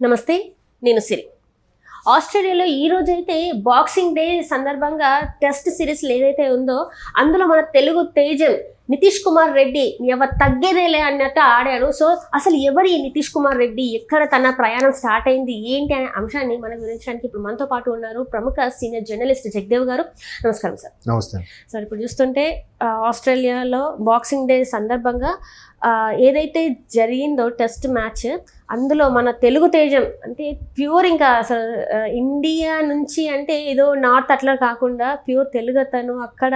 నమస్తే నేను సిరి. ఆస్ట్రేలియాలో ఈ రోజైతే బాక్సింగ్ డే సందర్భంగా టెస్ట్ సిరీస్ ఏదైతే ఉందో అందులో మన తెలుగు తేజం నితీష్ కుమార్ రెడ్డి ఎవరు తగ్గేదేలే అన్నట్టు ఆడాడు సో అసలు ఎవరు ఈ నితీష్ కుమార్ రెడ్డి? ఎక్కడ తన ప్రయాణం స్టార్ట్ అయింది? ఏంటి అనే అంశాన్ని మనం వివరించడానికి ఇప్పుడు మనతో పాటు ఉన్నారు ప్రముఖ సీనియర్ జర్నలిస్ట్ జగదేవ్ గారు. నమస్కారం సార్. నమస్తే. సార్ ఇప్పుడు చూస్తుంటే ఆస్ట్రేలియాలో బాక్సింగ్ డే సందర్భంగా ఏదైతే జరిగిందో టెస్ట్ మ్యాచ్ అందులో మన తెలుగు తేజం అంటే ప్యూర్ ఇంకా అసలు ఇండియా నుంచి అంటే ఏదో నార్త్ అట్లా కాకుండా ప్యూర్ తెలుగు అతను అక్కడ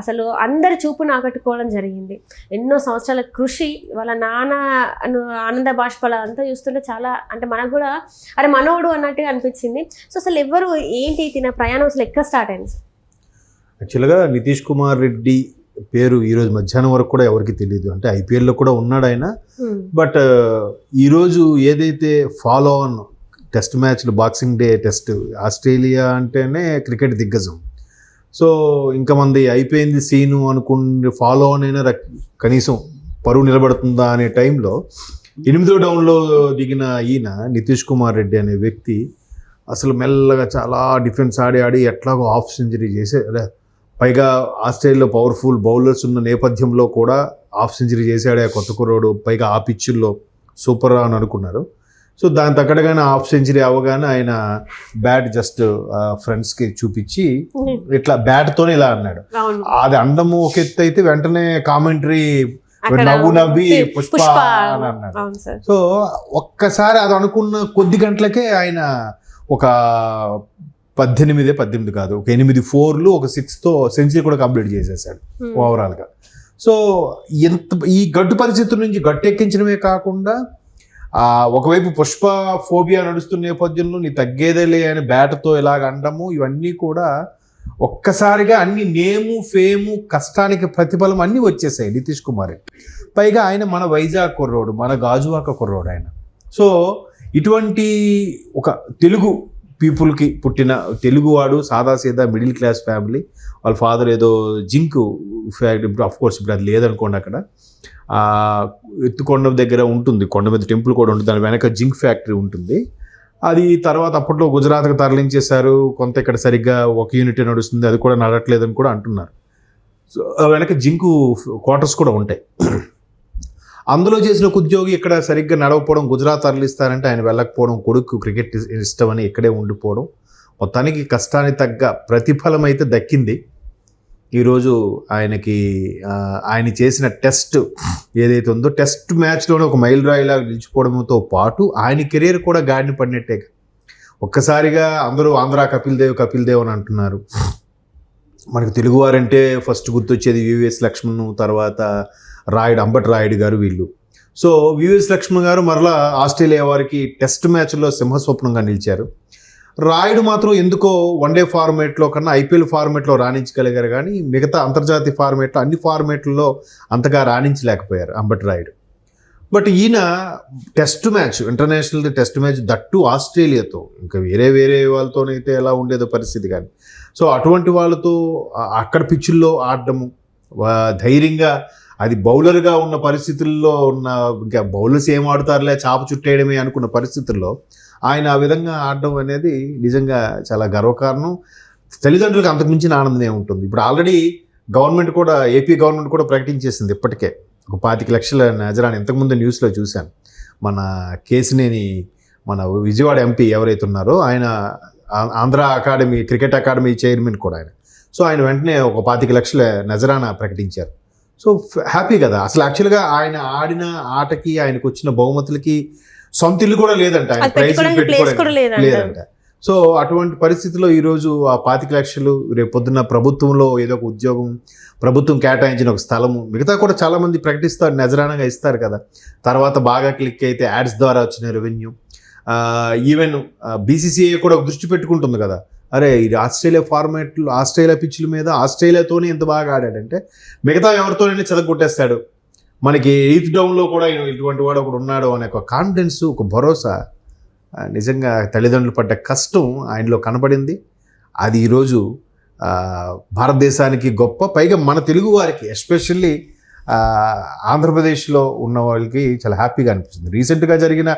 అసలు అందరి చూపును ఆకట్టుకోవడం జరిగింది. ఎన్నో సంవత్సరాల కృషి వాళ్ళ నాన్న అను ఆనంద బాష్పాల అంతా చూస్తుంటే చాలా అంటే మనకు కూడా అరే మనోడు అన్నట్టుగా అనిపించింది. సో అసలు ఎవరు ఏంటి తిన ప్రయాణం అసలు ఎక్కడ స్టార్ట్ అయింది? యాక్చువల్గా నితీష్ కుమార్ రెడ్డి పేరు ఈరోజు మధ్యాహ్నం వరకు కూడా ఎవరికి తెలియదు అంటే ఐపీఎల్లో కూడా ఉన్నాడు ఆయన. Hmm. బట్ ఈరోజు ఏదైతే ఫాలో ఆన్ టెస్ట్ మ్యాచ్లు బాక్సింగ్ డే టెస్ట్ ఆస్ట్రేలియా అంటేనే క్రికెట్ దిగ్గజం. సో ఇంకా మంది అయిపోయింది సీను అనుకుని ఫాలో అనైనా అయినా కనీసం పరువు నిలబడుతుందా అనే టైంలో ఎనిమిదో డౌన్లో దిగిన ఈయన నితీష్ కుమార్ రెడ్డి అనే వ్యక్తి అసలు మెల్లగా చాలా డిఫెన్స్ ఆడి ఆడి ఎట్లాగో హాఫ్ సెంచరీ చేసే పైగా ఆస్ట్రేలియాలో పవర్ఫుల్ బౌలర్స్ ఉన్న నేపథ్యంలో కూడా హాఫ్ సెంచరీ చేశాడు ఆ కొత్త కుర్రోడు. పైగా ఆ పిచ్చుల్లో సూపర్ అని అనుకున్నారు. సో దాని తగ్గడగానే హాఫ్ సెంచరీ అవ్వగానే ఆయన బ్యాట్ జస్ట్ ఫ్రెండ్స్కి చూపించి ఇట్లా బ్యాట్తోనే ఇలా అన్నాడు. అది అందము ఒక ఎత్తు అయితే వెంటనే కామెంటరీ నవ్వు నవ్వి పుష్ప అని అన్నాడు. సో ఒక్కసారి అది అనుకున్న కొద్ది గంటలకే ఆయన ఒక పద్దెనిమిదే పద్దెనిమిది కాదు ఒక ఎనిమిది ఫోర్లు ఒక సిక్స్తో సెంచరీ కూడా కంప్లీట్ చేసేసాడు Hmm. ఓవరాల్గా. సో ఎంత ఈ గడ్డు పరిస్థితుల నుంచి గట్టెక్కించడమే కాకుండా ఒకవైపు పుష్ప ఫోబియా నడుస్తున్న నేపథ్యంలో నీ తగ్గేదేలే అని బ్యాట్తో ఇలాగ అండము ఇవన్నీ కూడా ఒక్కసారిగా అన్ని నేము ఫేము కష్టానికి ప్రతిఫలం అన్నీ వచ్చేసాయి నితీష్ కుమార్. పైగా ఆయన మన వైజాగ్ కుర్రోడు మన గాజువాక కుర్రోడు ఆయన. సో ఇటువంటి ఒక తెలుగు పీపుల్కి పుట్టిన తెలుగువాడు సాదాసీదా మిడిల్ క్లాస్ ఫ్యామిలీ. వాళ్ళ ఫాదర్ ఏదో జింక్ ఫ్యాక్టరీ ఇప్పుడు అఫ్ కోర్స్ ఇప్పుడు అది లేదనుకోండి అక్కడ. ఎత్తుకొండ దగ్గర ఉంటుంది కొండ మీద టెంపుల్ కూడా ఉంటుంది దాని వెనక జింక్ ఫ్యాక్టరీ ఉంటుంది. అది తర్వాత అప్పట్లో గుజరాత్కి తరలించేశారు కొంత ఇక్కడ సరిగ్గా ఒక యూనిట్ నడుస్తుంది అది కూడా నడట్లేదని కూడా అంటున్నారు. సో వెనక జింకు క్వార్టర్స్ కూడా ఉంటాయి. అందులో చేసిన ఒక ఉద్యోగి ఇక్కడ సరిగ్గా నడవపోవడం గుజరాత్ తరలిస్తారంటే ఆయన వెళ్ళకపోవడం కొడుకు క్రికెట్ ఇష్టమని ఇక్కడే ఉండిపోవడం మొత్తానికి కష్టానికి తగ్గ ప్రతిఫలం అయితే దక్కింది. ఈరోజు ఆయనకి ఆయన చేసిన టెస్ట్ ఏదైతే ఉందో టెస్ట్ మ్యాచ్లోనే ఒక మైల్ రాయిలా నిలిచిపోవడంతో పాటు ఆయన కెరీర్ కూడా గాడిని పడినట్టే ఒక్కసారిగా అందరూ ఆంధ్ర కపిల్ దేవ్ కపిల్ దేవ్ అని అంటున్నారు. మనకు తెలుగువారంటే ఫస్ట్ గుర్తొచ్చేది వివిఎస్ లక్ష్మణ్ తర్వాత రాయుడు అంబట్ రాయుడు గారు వీళ్ళు. సో వివిఎస్ లక్ష్మణ్ గారు మరలా ఆస్ట్రేలియా వారికి టెస్ట్ మ్యాచ్లో సింహస్వప్నంగా నిలిచారు. రాయుడు మాత్రం ఎందుకో వన్డే ఫార్మేట్లో కన్నా ఐపీఎల్ ఫార్మేట్లో రాణించగలిగారు కానీ మిగతా అంతర్జాతీయ ఫార్మేట్లో అన్ని ఫార్మేట్లలో అంతగా రాణించలేకపోయారు అంబటి రాయుడు. బట్ ఈయన test match international test match that ఆస్ట్రేలియాతో ఇంకా వేరే వేరే వాళ్ళతోనైతే ఎలా ఉండేదో పరిస్థితి కానీ. సో అటువంటి వాళ్ళతో అక్కడ పిచ్చుల్లో ఆడడము ధైర్యంగా అది బౌలర్గా ఉన్న పరిస్థితుల్లో ఉన్న ఇంకా బౌలర్స్ ఏం ఆడతారులే చాప చుట్టేయడమే అనుకున్న పరిస్థితుల్లో ఆయన ఆ విధంగా ఆడడం అనేది నిజంగా చాలా గర్వకారణం. తల్లిదండ్రులకు అంతకుమించిన ఆనందం ఆనందమే ఉంటుంది ఇప్పుడు ఆల్రెడీ గవర్నమెంట్ కూడా ఏపీ గవర్నమెంట్ కూడా ప్రకటించేసింది ఇప్పటికే. ఒక పాతిక లక్షల నజరాని ఇంతకుముందు న్యూస్లో చూశాను మన కేసినేని మన విజయవాడ ఎంపీ ఎవరైతే ఉన్నారో ఆయన Andhra academy cricket academy chairman కూడా ఆయన. సో ఆయన వెంటనే ఒక పాతిక లక్షల నజరానా ప్రకటించారు. సో హ్యాపీ కదా. అసలు యాక్చువల్గా ఆయన ఆడిన ఆటకి ఆయనకు వచ్చిన బహుమతులకి సొంత ఇల్లు కూడా లేదంట. ఆయన ప్రైజ్ లేదంట. సో అటువంటి పరిస్థితిలో ఈరోజు ఆ పాతిక లక్షలు రేపు పొద్దున్న ప్రభుత్వంలో ఏదో ఒక ఉద్యోగం ప్రభుత్వం కేటాయించిన ఒక స్థలము మిగతా కూడా చాలా మంది ప్రకటిస్తారు నజరానగా ఇస్తారు కదా. తర్వాత బాగా క్లిక్ అయితే యాడ్స్ ద్వారా వచ్చిన రెవెన్యూ. ఈవెన్ బీసీసీఐ కూడా ఒక దృష్టి పెట్టుకుంటుంది కదా. అరే ఇది ఆస్ట్రేలియా ఫార్మాట్లు ఆస్ట్రేలియా పిచ్ల మీద ఆస్ట్రేలియాతోనే ఎంత బాగా ఆడాడంటే మిగతా ఎవరితోనైనా చెదగొట్టేస్తాడు. మనకి ఎయిత్ డౌన్లో కూడా ఇటువంటి వాడు ఒకడు ఉన్నాడు అనే ఒక కాన్ఫిడెన్స్ ఒక భరోసా నిజంగా తల్లిదండ్రులు పడ్డ కష్టం ఆయనలో కనబడింది. అది ఈరోజు భారతదేశానికి గొప్ప పైగా మన తెలుగు వారికి ఎస్పెషల్లీ ఆంధ్రప్రదేశ్లో ఉన్న వాళ్ళకి చాలా హ్యాపీగా అనిపిస్తుంది. రీసెంట్గా జరిగిన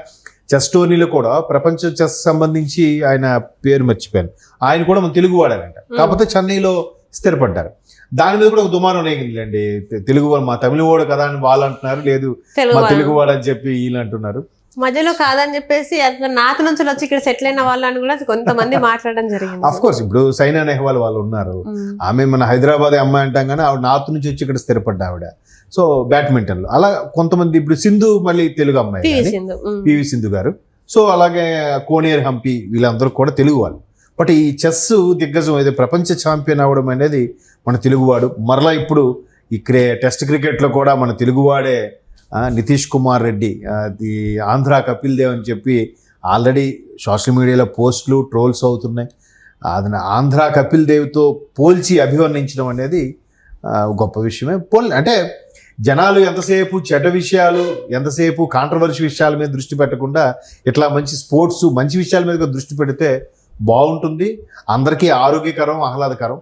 చెస్ టోర్నీలో కూడా ప్రపంచ చెస్ సంబంధించి ఆయన పేరు మర్చిపోయాను. ఆయన కూడా మన తెలుగు వాడారంట కాకపోతే చెన్నైలో స్థిరపడ్డారు. దాని మీద కూడా ఒక దుమారం తె- తెలుగు వాడు మా తమిళ వాడు కదా అని వాళ్ళు అంటున్నారు. లేదు తెలుగు మా వాళ్ళు. తెలుగు వాడు అని చెప్పి వీళ్ళు అంటున్నారు. మధ్యలో కాదని చెప్పేసి నార్త్ నుంచి వచ్చి ఇక్కడ సెటిల్ అయిన వాళ్ళని కూడా కొంతమంది మాట్లాడడం జరిగింది. అఫ్ కోర్స్ ఇప్పుడు సైనా నెహ్వాల్ వాళ్ళు ఉన్నారు. ఆమె మన హైదరాబాద్ అమ్మాయి అంటాం కానీ ఆవిడ నార్త్ నుంచి వచ్చి ఇక్కడ స్థిరపడ్డ ఆవిడ. సో బ్యాడ్మింటన్లో అలా కొంతమంది ఇప్పుడు సింధు మళ్ళీ తెలుగు అమ్మాయి పివి. సింధు. గారు. సో అలాగే కోనేరు హంపి వీళ్ళందరూ కూడా తెలుగువాళ్ళు బట్ ఈ చెస్ దిగ్గజం అయితే ప్రపంచ ఛాంపియన్ అవడం అనేది మన తెలుగువాడు. మరలా ఇప్పుడు ఈ క్రే టెస్ట్ క్రికెట్లో కూడా మన తెలుగువాడే నితీష్ కుమార్ రెడ్డి ది ఆంధ్ర కపిల్ దేవ్ అని చెప్పి ఆల్రెడీ సోషల్ మీడియాలో పోస్టులు ట్రోల్స్ అవుతున్నాయి. అది ఆంధ్ర కపిల్ దేవ్తో పోల్చి అభివర్ణించడం అనేది గొప్ప విషయమే. పోల్ అంటే జనాలు ఎంతసేపు చెడ్డ విషయాలు ఎంతసేపు కాంట్రవర్సీ విషయాల మీద దృష్టి పెట్టకుండా ఇట్లా మంచి స్పోర్ట్స్ మంచి విషయాల మీద దృష్టి పెడితే బాగుంటుంది. అందరికీ ఆరోగ్యకరం ఆహ్లాదకరం.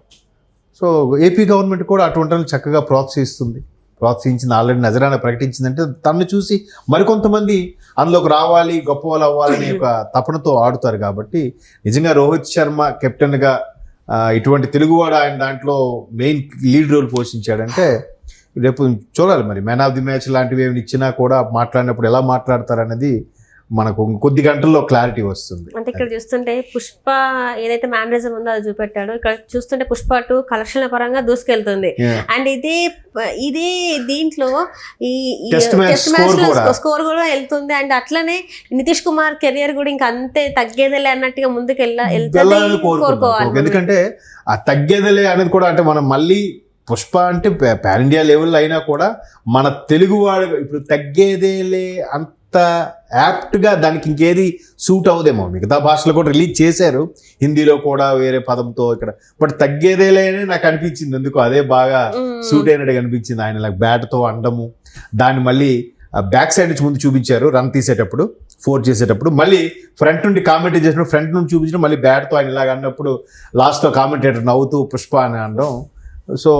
సో ఏపీ గవర్నమెంట్ కూడా అటువంటి చక్కగా ప్రోత్సహిస్తుంది. ప్రోత్సహించింది ఆల్రెడీ నజరాన ప్రకటించిందంటే తనను చూసి మరికొంతమంది అందులోకి రావాలి గొప్ప వాళ్ళు అవ్వాలనే ఒక తపనతో ఆడుతారు కాబట్టి నిజంగా రోహిత్ శర్మ కెప్టెన్గా ఇటువంటి తెలుగువాడు ఆయన దాంట్లో మెయిన్ లీడ్ రోల్ పోషించాడంటే రేపు చూడాలి మరి. మ్యాన్ ఆఫ్ ది మ్యాచ్ లాంటివి ఏమి ఇచ్చినా కూడా మాట్లాడినప్పుడు ఎలా మాట్లాడతారనేది మనకు కొద్ది గంటల్లో క్లారిటీ వస్తుంది. అంటే ఇక్కడ చూస్తుంటే పుష్ప ఏదైతే మేనరిజం ఉందో అది చూపెట్టాడు. ఇక్కడ చూస్తుంటే పుష్ప టూ కలెక్షన్ల పరంగా దూసుకెళ్తుంది. అండ్ ఇదే ఇదే దీంట్లో ఈ score కూడా. స్కోర్ కూడా వెళ్తుంది. అండ్ అట్లనే నితీష్ కుమార్ కెరియర్ కూడా ఇంకా అంతే తగ్గేదేలే అన్నట్టుగా ముందుకు వెళ్ళ వెళ్ళాలని వెళ్తుంది కోరుకుంటున్నాం. కోరుకోవాలి ఎందుకంటే ఆ తగ్గేదిలే అనేది కూడా అంటే మనం మళ్ళీ పుష్ప అంటే పాన్ ఇండియా లెవెల్ అయినా కూడా మన తెలుగు వాడు ఇప్పుడు తగ్గేదేలే అంత యాప్ట్గా దానికి ఇంకేది సూట్ అవ్వదేమో. మిగతా భాషలో కూడా రిలీజ్ చేశారు. హిందీలో కూడా వేరే పదంతో ఇక్కడ. బట్ తగ్గేదేలే అని నాకు అనిపించింది. ఎందుకు అదే బాగా. సూట్ అయినట్టు కనిపించింది ఆయన ఇలా బ్యాట్తో అండము. దాన్ని మళ్ళీ బ్యాక్ సైడ్ నుంచి ముందు చూపించారు. రన్ తీసేటప్పుడు ఫోర్ చేసేటప్పుడు. మళ్ళీ ఫ్రంట్ నుండి కామెంటరీ చేసినప్పుడు ఫ్రంట్ నుండి చూపించడం మళ్ళీ బ్యాట్తో ఆయన ఇలాగ అన్నప్పుడు లాస్ట్లో కామెంటేటర్ నవ్వుతూ పుష్ప అని అనడం. సో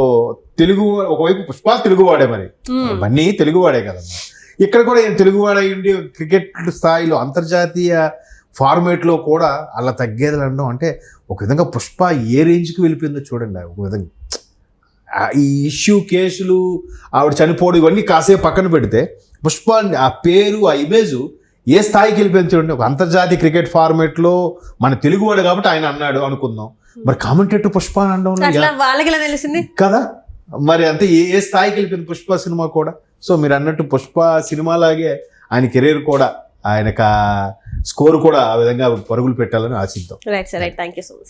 తెలుగు ఒకవైపు పుష్ప తెలుగువాడే మరి. ఇవన్నీ తెలుగువాడే కదమ్మా. ఇక్కడ కూడా ఈయన తెలుగువాడే ఉండి క్రికెట్ స్థాయిలో అంతర్జాతీయ ఫార్మేట్లో కూడా అలా తగ్గేది అనడం అంటే ఒక విధంగా పుష్ప ఏ రేంజ్కి వెళ్ళిపోయిందో చూడండి. ఒక విధంగా ఈ ఇష్యూ కేసులు ఆవిడ చనిపోవడం ఇవన్నీ కాసేపు పక్కన పెడితే పుష్ప ఆ పేరు ఆ ఇమేజ్ ఏ స్థాయికి వెళ్ళిపోయింది చూడండి. ఒక అంతర్జాతీయ క్రికెట్ ఫార్మేట్లో మన తెలుగువాడు కాబట్టి ఆయన అన్నాడు అనుకుందాం. మరి కామెంటేటర్ పుష్ప అని తెలిసింది కదా? మరి అంతే ఏ స్థాయికి వెళ్ళిపోయింది పుష్ప సినిమా కూడా? సో మీరు అన్నట్టు పుష్ప సినిమాలాగే ఆయన కెరీర్ కూడా ఆయన స్కోర్ కూడా ఆ విధంగా పరుగులు పెట్టాలని ఆశిద్దాం. Right sir right thank you so much